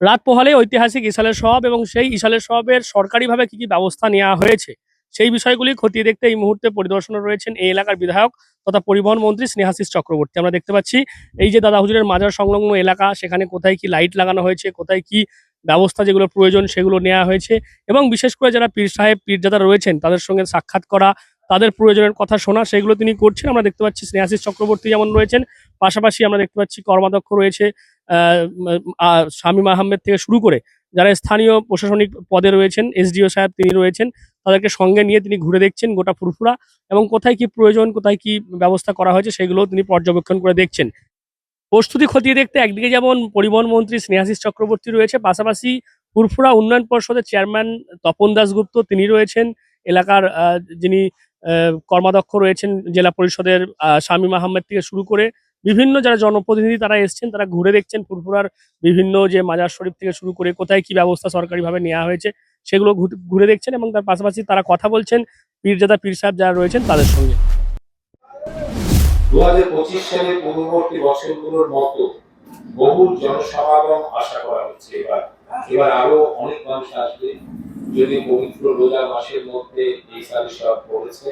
রাত পোহালে ঐতিহাসিক ইসালের সব এবং সেই ইসালের সবের সরকারিভাবে কি কি ব্যবস্থা নেওয়া হয়েছে, সেই বিষয়গুলি খতিয়ে দেখতে এই মুহূর্তে পরিদর্শনে রয়েছেন এই এলাকার বিধায়ক তথা পরিবহন মন্ত্রী স্নেহাশিস চক্রবর্তী। আমরা দেখতে পাচ্ছি এই যে দাদা হুজুরের মাজার সংলগ্ন এলাকা, সেখানে কোথায় কি লাইট লাগানো হয়েছে, কোথায় কি ব্যবস্থা যেগুলো প্রয়োজন সেগুলো নেওয়া হয়েছে এবং বিশেষ করে যারা পীর সাহেব, পীরজাদা রয়েছেন তাদের সঙ্গে সাক্ষাৎ করা, তাদের প্রয়োজনের কথা শোনা সেগুলো তিনি করছেন। আমরা দেখতে পাচ্ছি স্নেহাশিস চক্রবর্তী যেমন রয়েছেন, পাশাপাশি আমরা দেখতে পাচ্ছি কর্মাধ্যক্ষ রয়েছে শামীম আহমেদ থেকে শুরু করে যারা স্থানীয় প্রশাসনিক পদে রয়েছেন, এসডিও সাহেব তিনি রয়েছেন, তাদেরকে সঙ্গে নিয়ে তিনি ঘুরে দেখছেন গোটা ফুরফুরা এবং কোথায় কি প্রয়োজন, কোথায় কি ব্যবস্থা করা হয়েছে সেগুলো তিনি পর্যবেক্ষণ করে দেখছেন। প্রস্তুতি খতিয়ে দেখতে একদিকে যেমন পরিবহন মন্ত্রী স্নেহাশিস চক্রবর্তী রয়েছে, পাশাপাশি ফুরফুরা উন্নয়ন পর্ষদের চেয়ারম্যান তপন দাসগুপ্ত তিনি রয়েছেন, এলাকার যিনি কর্মাধ্যক্ষ রয়েছেন জেলা পরিষদের শামীম আহমেদ থেকে শুরু করে বিভিন্ন যারা জনপ্রতিনিধি তারা এসছেন, তারা ঘুরে দেখছেন ফুরফুরার বিভিন্ন যে মাজার শরীফ থেকে শুরু করে কোথায় কি ব্যবস্থা সরকারিভাবে নেওয়া হয়েছে, সেগুলো ঘুরে- দেখছেন এবং তার পাশাপাশি তারা কথা বলছেন পীরজাদা পীর সাহেব যারা রয়েছেন তাদের সঙ্গে। দু হাজার পঁচিশ সালে পূর্ববর্তী বছরগুলোর মতো বহু জনসমাগম আশা করা হচ্ছে এবার। এবার আরও অনেক মানুষ আসবে। যদি পবিত্র রোজা মাসের মধ্যে এই সালে সব পড়েছে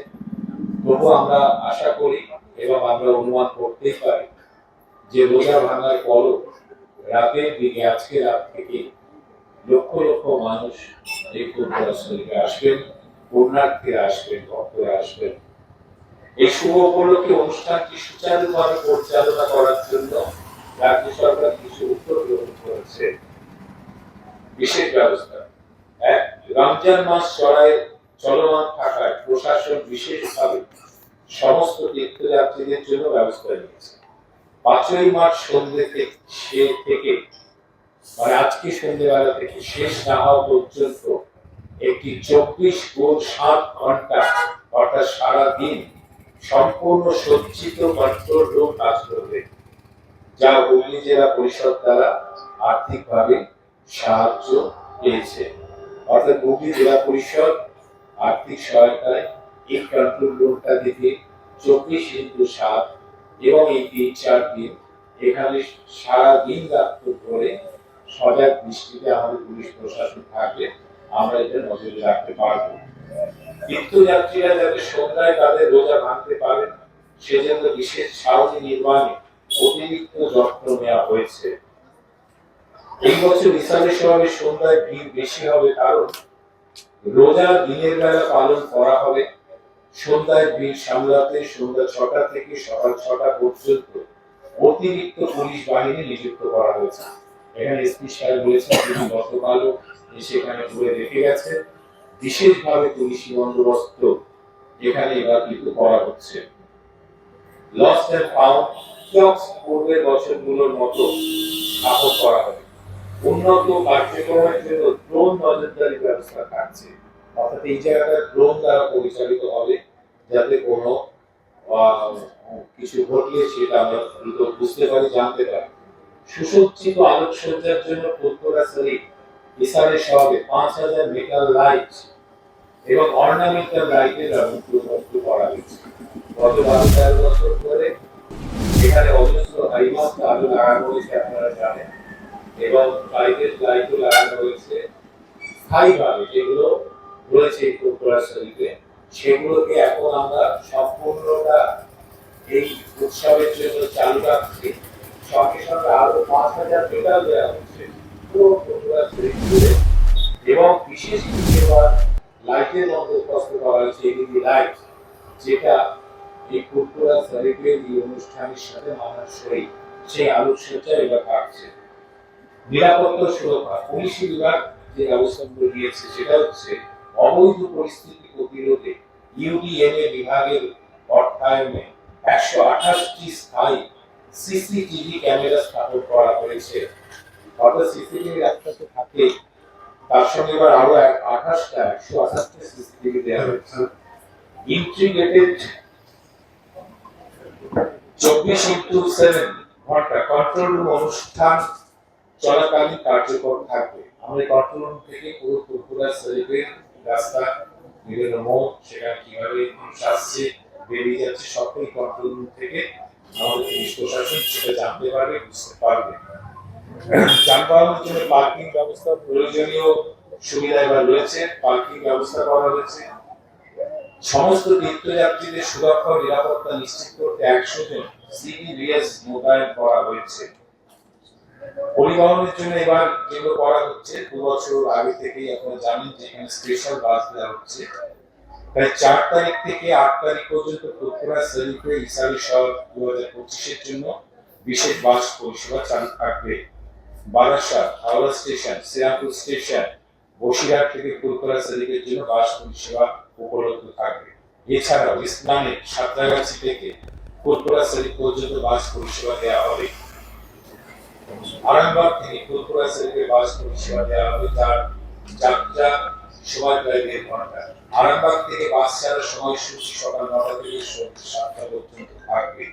তবু আমরা আশা করি এবং আমরা অনুমান করতেই পারি যে রোজা ভাঙার পরও রাতের দিকে আজকে রাত থেকে লক্ষ লক্ষ মানুষ এই পূর্ণাশ্রমে আসবেন পূর্ণার্থীরা আসবেন, ভক্তরা আসবেন। এই শুভ উপলক্ষে অনুষ্ঠানটি সুচারুভাবে পরিচালনা করার জন্য রাজ্য সরকার কিছু উদ্যোগ গ্রহণ করেছে। বিশেষ ব্যবস্থা, এক, রমজান মাস চড়ায় চলমান থাকায় প্রশাসন বিশেষভাবে সমস্ত তীর্থযাত্রীদের জন্য ব্যবস্থা নিয়েছে। পাঁচই মার্চ সন্ধ্যে সে থেকে মানে আজকে সন্ধ্যেবেলা থেকে শেষ না হওয়া পর্যন্ত একটি চব্বিশ গুণ সাত ঘণ্টা, অর্থাৎ সারা দিন সম্পূর্ণ সজ্জিত কন্ট্রোল রুম কাজ করবে, যা হুগলি জেলা পরিষদ দ্বারা আর্থিকভাবে সাহায্য পেয়েছে। অর্থাৎ হুগলি জেলা পরিষদ আর্থিক সহায়তায় এই রুমটা থেকে চব্বিশ ইন্টু সাত এবং এই তিন চার দিন এখানে ধরে সজাগ দৃষ্টিতে আমাদের পুলিশ প্রশাসন থাকবে। আমরা এটা নজরে রাখতে পারব। তীর্থযাত্রীরা যাতে সন্ধ্যায় তাদের রোজা ভাঙতে পারেন সেজন্য বিশেষ সাহায্য নির্মাণে অতিরিক্ত যত্ন নেওয়া হয়েছে। এই বছর ইসলামের সমাবেশ সন্ধ্যায় ভিড় বেশি হবে কারণ রোজা দিনের বেলা পালন করা হবে। সন্ধ্যায় ভিড় সামলাতে সন্ধ্যা ছটা থেকে সকাল ছটা পর্যন্ত অতিরিক্ত পুলিশ বাহিনী নিযুক্ত করা হয়েছে। এখানে এসপি সাহেব বলেছেন, তিনি ঘুরে দেখে বিশেষভাবে পুলিশি বন্দোবস্ত এখানে এবার কিন্তু করা হচ্ছে। লস্ট এন্ড ফাউন্ড পূর্বের বছরগুলোর মতো স্থাপন করা হবে। উন্নত কার্যক্রমের জন্য ড্রোন নজরদারি ব্যবস্থা থাকছে। অর্থাৎ এই জায়গাটা ড্রোন দ্বারা পরিচালিত হবে, যাতে কোনো কিছু ঘটলে সেটা আমরা দ্রুত বুঝতে পারি, জানতে পারি। সুসজ্জিত আলোকসজ্জার জন্য ফুটবলা শরীর ইসারের সবে পাঁচ হাজার মেটাল লাইট এবং অর্নামেন্টাল লাইটের বন্দোবস্ত করা হয়েছে। গত বারো তেরো বছর ধরে এখানে অজস্র হাইমাস আলো লাগানো হয়েছে, আপনারা জানেন। এবং লাইটের লাইটও লাগানো হয়েছে স্থায়ীভাবে, যেগুলো রয়েছে শরীরে সেগুলোকে এখন আমরা সম্পূর্ণটা এই উৎসবের জন্য চালু রাখছি। সঙ্গে সঙ্গে আরও পাঁচ হাজার মেটাল দেওয়া হচ্ছে পুরো এবং বিশেষ কিছু এবার লাইটের বন্দোবস্ত করা হয়েছে এলইডি লাইট যেটা এই ফুটবলার শরীরের এই অনুষ্ঠানের সাথে মানানসই সেই আলোকসজ্জা এবার থাকছে নিরাপত্তা সুরক্ষা, পুলিশ বিভাগ যে ব্যবস্থাগুলো নিয়েছে সেটা হচ্ছে অবৈধ পরিস্থিতি প্রতিরোধে ইউডিএমএ বিভাগের অর্থায়নে একশো আঠাশটি স্থায়ী সিসিটিভি ক্যামেরা স্থাপন করা হয়েছে। অর্থাৎ সিসিটিভি থাকে, তার সঙ্গে এবার আরও আঠাশটা, একশো সিসিটিভি দেওয়া হয়েছে। ইন্টিগ্রেটেড চব্বিশ ইন্টু সেভেন ঘণ্টা কন্ট্রোল রুম অনুষ্ঠান চলাকালীন কার্যকর থাকবে। আমরা কন্ট্রোল রুম থেকে পুরো ফুরফুরা শরীফের রাস্তা, বিভিন্ন মোড়, সেখানে কীভাবে মানুষ আসছে, বেরিয়ে যাচ্ছে সবটাই কন্ট্রোল রুম থেকে আমাদের পুলিশ প্রশাসন সেটা জানতে পারবে, বুঝতে পারবে। যানবাহনের জন্য পার্কিং ব্যবস্থা প্রয়োজনীয় সুবিধা এবার রয়েছে পার্কিং ব্যবস্থা করা হয়েছে। সমস্ত তীর্থযাত্রীদের সুরক্ষা নিরাপত্তা নিশ্চিত করতে একশো জন সিভিএস মোতায়েন করা হয়েছে। পরিবহনের জন্য এবার যেগুলো করা হচ্ছে, দু বছর আগে থেকেই আপনারা জানেন যে এখানে স্পেশাল বাস দেওয়া হচ্ছে। তাই চার তারিখ থেকে আট তারিখ পর্যন্ত ত্রিপুরা শরীফে ইসারি শহর দু হাজার পঁচিশের জন্য বিশেষ বাস পরিষেবা চালু থাকবে। বারাসাত হাওড়া স্টেশন শ্রীরামপুর স্টেশন বসিরহাট থেকে ত্রিপুরা শরীফের জন্য বাস পরিষেবা উপলব্ধ থাকবে। এছাড়াও ইসলামে সাঁতরাগাছি থেকে ত্রিপুরা শরীফ পর্যন্ত বাস পরিষেবা দেওয়া হবে। আরামবাগ থেকে ত্রিপুরা শরীফে বাস পরিষেবা দেওয়া হবে যার যাত্রা সময় প্রায় দেড় ঘণ্টা আরামবাগ থেকে বাস ছাড়ার সময়সূচি সকাল নটা থেকে সাতটা পর্যন্ত থাকবে।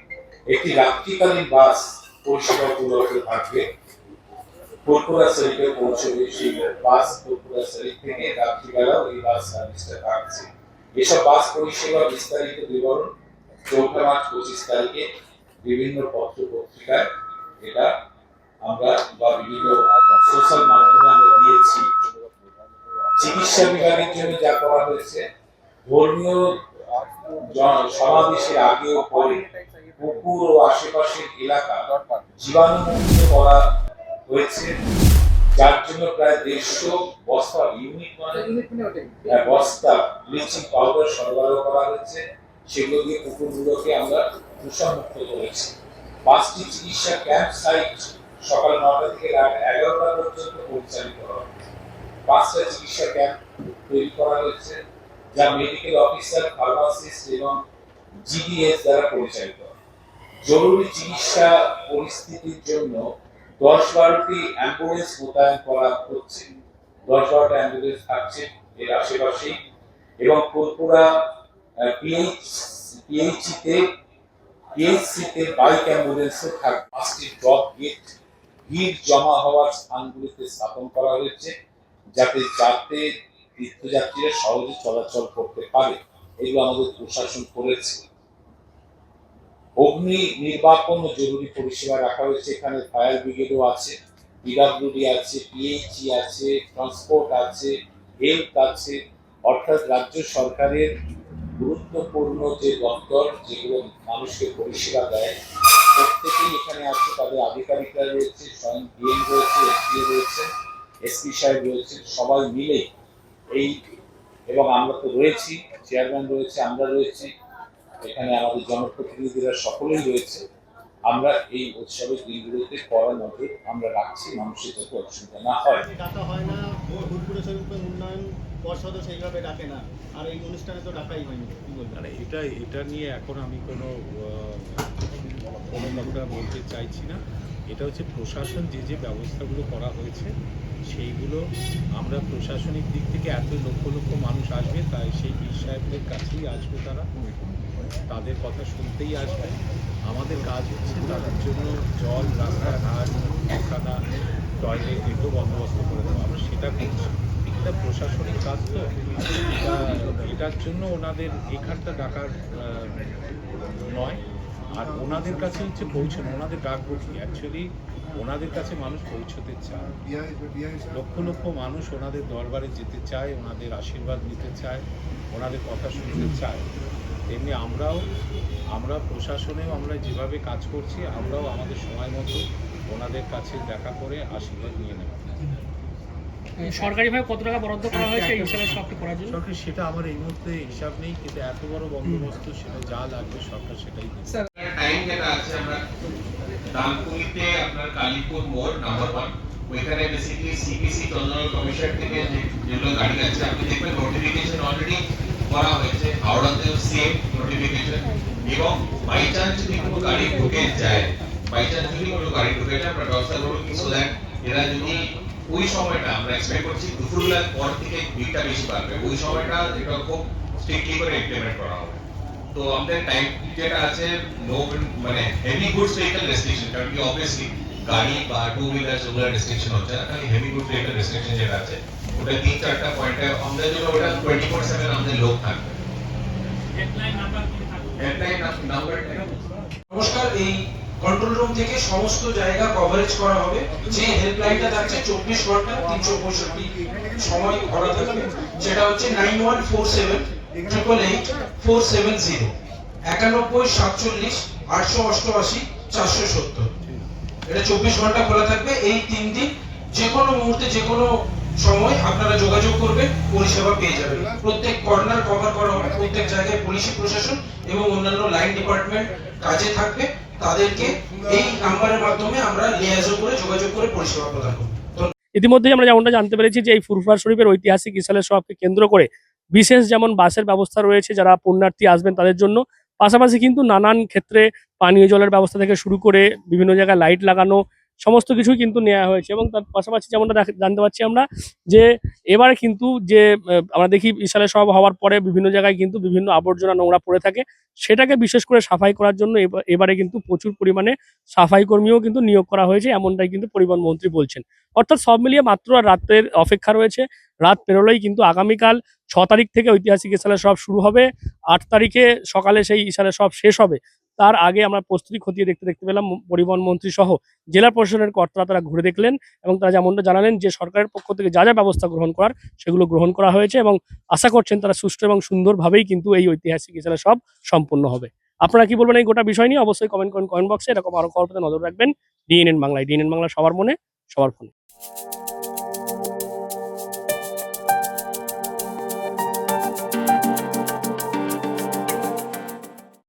একটি রাত্রিকালীন বাস পরিষেবা উপলব্ধ থাকবে। পুরপুরা শরীফে পৌঁছবে সেই বাস পুরপুরা শরীফ থেকে রাত্রিবেলাও এই বাস সার্ভিসটা থাকছে। এসব বাস পরিষেবা বিস্তারিত বিবরণ চৌঠা মার্চ পঁচিশ তারিখে বিভিন্ন পত্র পত্রিকায় এটা আমরা বা বিভিন্ন সোশ্যাল মাধ্যমে আমরা দিয়েছি। চিকিৎসা বিভাগের জন্য যা করা হয়েছে ধর্মীয় সমাবেশের আগে ও পরে পুকুর ও আশেপাশের এলাকা জীবাণুমুক্ত করা হয়েছে যার জন্য প্রায় দেড়শো বস্তা ইউনিট মানে হ্যাঁ, বস্তা ব্লিচিং পাউডার সরবরাহ করা হয়েছে। সেগুলো দিয়ে পুকুরগুলোকে আমরা দূষণমুক্ত করেছি। পাঁচটি চিকিৎসা ক্যাম্প সাইট সকাল নটা থেকে রাত এগারোটা পর্যন্ত পরিচালিত হবে। পাঁচটা চিকিৎসা ক্যাম্প তৈরি করা হয়েছে, যা মেডিকেল অফিসার ফার্মাসিস্ট এবং জিডিএস দ্বারা পরিচালিত জরুরি চিকিৎসা পরিস্থিতির জন্য দশ বারোটি অ্যাম্বুলেন্স মোতায়েন করা হচ্ছে। দশ বারোটা অ্যাম্বুলেন্স থাকছে এর আশেপাশেই এবং কোলপুরা পিএইচ পিএইচিতে পিএইচসিতে বাইক অ্যাম্বুলেন্সও থাকবে। পাঁচটি ড্রপ গেট ভিড় জমা হওয়ার স্থানগুলিতে স্থাপন করা হয়েছে, যাতে যাতে তীর্থযাত্রীরা সহজে চলাচল করতে পারে। এগুলো আমাদের প্রশাসন করেছে। অগ্নি নির্বাপন জরুরি পরিষেবা রাখা হয়েছে। এখানে ফায়ার ব্রিগেডও আছে, পিডাব্লিউডি আছে, পিএইচই আছে, ট্রান্সপোর্ট আছে, হেলথ আছে। অর্থাৎ রাজ্য সরকারের গুরুত্বপূর্ণ যে দপ্তর যেগুলো মানুষকে পরিষেবা দেয়, প্রত্যেকেই এখানে আছে, তাদের আধিকারিকরা রয়েছে, স্বয়ং ডিএম রয়েছে এসপিও রয়েছে, এসপি সাহেব রয়েছে, সবাই মিলে এই, এবং আমরা তো রয়েছি, চেয়ারম্যান রয়েছে, আমরা রয়েছি, এখানে আমাদের জনপ্রতিনিধিরা সকলেই রয়েছে। আমরা এই উৎসবের দিনগুলোতে কড়া নজর আমরা রাখছি, মানুষের যাতে অসুবিধা না হয়। পর্ষদও সেইভাবে ডাকে না। আর এই অনুষ্ঠানে তো ডাকাই হয়নি মানে এটা এটা নিয়ে এখন আমি কোনো কোনো কথা বলতে চাইছি না। এটা হচ্ছে প্রশাসন যে যে ব্যবস্থাগুলো করা হয়েছে, সেইগুলো আমরা প্রশাসনিক দিক থেকে এত লক্ষ লক্ষ মানুষ আসবে, তাই সেই বীর সাহেবদের কাছেই আসবে তারা। তাদের কথা শুনতেই আসবে। আমাদের কাজ হচ্ছে তাদের জন্য জল, রাস্তাঘাট খানা টয়লেট, এগুলো বন্দোবস্ত করে দেওয়া। আমরা সেটা করছি। এটা প্রশাসনিক কাজ তো এটার জন্য ওনাদের এখানটা ডাকার নয়। আর ওনাদের কাছে হচ্ছে পৌঁছানো, ওনাদের ডাকবো কি? অ্যাকচুয়ালি ওনাদের কাছে মানুষ পৌঁছতে চায়। লক্ষ লক্ষ মানুষ ওনাদের দরবারে যেতে চায়, ওনাদের আশীর্বাদ নিতে চায়, ওনাদের কথা শুনতে চায়। তেমনি আমরাও, আমরা প্রশাসনেও আমরা যেভাবে কাজ করছি, আমরাও আমাদের সময় মতো ওনাদের কাছে দেখা করে আশীর্বাদ নিয়ে নেব। সরকারিভাবে কত টাকা বরাদ্দ করা হয়েছে এই হিসাবে সবটি করার জন্য? সরকার সেটা আমার এই মুহূর্তে হিসাব নেই কিন্তু এত বড় বন্দোবস্ত সেটা যা লাগবে সরকার সেটাই দেবে। টাইম যেটা আছে আমরা ডানকুনিতে আপনার কালীপুর মোড় নাম্বার ওয়ান ওইখানে বেসিক্যালি সিপিসি চন্দ্রনগর কমিশন থেকে যেগুলো গাড়ি আছে আপনি দেখবেন নোটিফিকেশন অলরেডি করা হয়েছে হাওড়াতেও সেম নোটিফিকেশন এবং বাই চান্স যদি কোনো গাড়ি ঢুকে যায় বাই চান্স যদি কোনো গাড়ি ঢুকে যায় আমরা ব্যবস্থা করব। সো দ্যাট এরা যদি ওই সময়টা আমরা এক্সপেক্ট করছি দুপুরবেলার পর থেকে ভিড়টা বেশি বাড়বে। ওই সময়টা এটা খুব স্ট্রিক্টলি করে ইমপ্লিমেন্ট করা হবে। তো আমাদের টাইম যেটা আছে নো মানে হেভি গুডস ভেহিকল রেস্ট্রিকশন কারণ কি অবভিয়াসলি গাড়ি বা টু হুইলার ওগুলো রেস্ট্রিকশন হচ্ছে না খালি হেভি গুডস ভেহিকল রেস্ট্রিকশন যেটা আছে ওটা তিন চারটা পয়েন্টে আমাদের জন্য ওটা টোয়েন্টি ফোর সেভেন আমাদের লোক থাকবে। হেডলাইন নাম্বার নমস্কার এই কন্ট্রোল রুম থেকে সমস্ত জায়গা কভারেজ করা হবে। যে হেল্পলাইনটা থাকছে চব্বিশ ঘণ্টা তিনশো পঁয়ষট্টি সময় করা থাকবে। সেটা হচ্ছে nine one four seven triple eight four seven zero একানব্বই, সাতচল্লিশ, আটশো অষ্টআশি, চারশো সত্তর। এটা চব্বিশ ঘণ্টা খোলা থাকবে। এই তিন দিন যে কোনো মুহূর্তে যে কোনো সময় আপনারা যোগাযোগ করবেন, পরিষেবা পেয়ে যাবেন। প্রত্যেক কর্নার কভার করা হবে। প্রত্যেক জায়গায় পুলিশি, প্রশাসন এবং অন্যান্য লাইন ডিপার্টমেন্ট কাজে থাকবে। তাদেরকে এই নাম্বারের মাধ্যমে আমরা লিয়াজো করে যোগাযোগ করে পরিষেবা প্রদান করব। ইতিমধ্যেই আমরা যেমনটা জানতে পেরেছি যে এই ফুরফুরা শরীফের ঐতিহাসিক ইসালের সবকে কেন্দ্র করে বিশেষ যেমন বাসের ব্যবস্থা রয়েছে, যারা পুণ্যার্থী আসবেন তাদের জন্য, পাশাপাশি কিন্তু নানান ক্ষেত্রে পানীয় জলের ব্যবস্থা থেকে শুরু করে বিভিন্ন জায়গায় লাইট লাগানো সমস্ত কিছুই কিন্তু নেওয়া হয়েছে এবং তার পাশাপাশি যেমনটা জানতে পারছি আমরা যে এবারে কিন্তু যে আমরা দেখি ইসালের সব হওয়ার পরে বিভিন্ন জায়গায় কিন্তু বিভিন্ন আবর্জনা নোংরা পড়ে থাকে। সেটাকে বিশেষ করে সাফাই করার জন্য এবা- এবারে কিন্তু প্রচুর পরিমাণে সাফাই কর্মীও কিন্তু নিয়োগ করা হয়েছে, এমনটাই কিন্তু পরিবহন মন্ত্রী বলছেন। অর্থাৎ সব মিলিয়ে মাত্র আর রাতের অপেক্ষা রয়েছে। রাত পেরোলেই কিন্তু আগামীকাল ছ তারিখ থেকে ঐতিহাসিক ইসালের সব শুরু হবে। আট তারিখে সকালে সেই ইসালের সব শেষ হবে। তার আগে আমরা প্রস্তুতি খতিয়ে দেখতে দেখতে পেলাম পরিবহন মন্ত্রী সহ জেলা প্রশাসনের কর্তারা তারা ঘুরে দেখলেন এবং তারা যেমনটা জানালেন যে সরকারের পক্ষ থেকে যা যা ব্যবস্থা গ্রহণ করার সেগুলো গ্রহণ করা হয়েছে এবং আশা করছেন তারা সুষ্ঠু এবং সুন্দরভাবেই কিন্তু এই ঐতিহাসিক ইসালের সব সম্পূর্ণ হবে। আপনারা কি বলবেন এই গোটা বিষয় নিয়ে? অবশ্যই কমেন্ট করেন কমেন্ট বক্সে এরকম আরও খবর নজর রাখবেন। ডিএনএন বাংলায় ডিএনএন বাংলা সবার মনে, সবার ফোনে।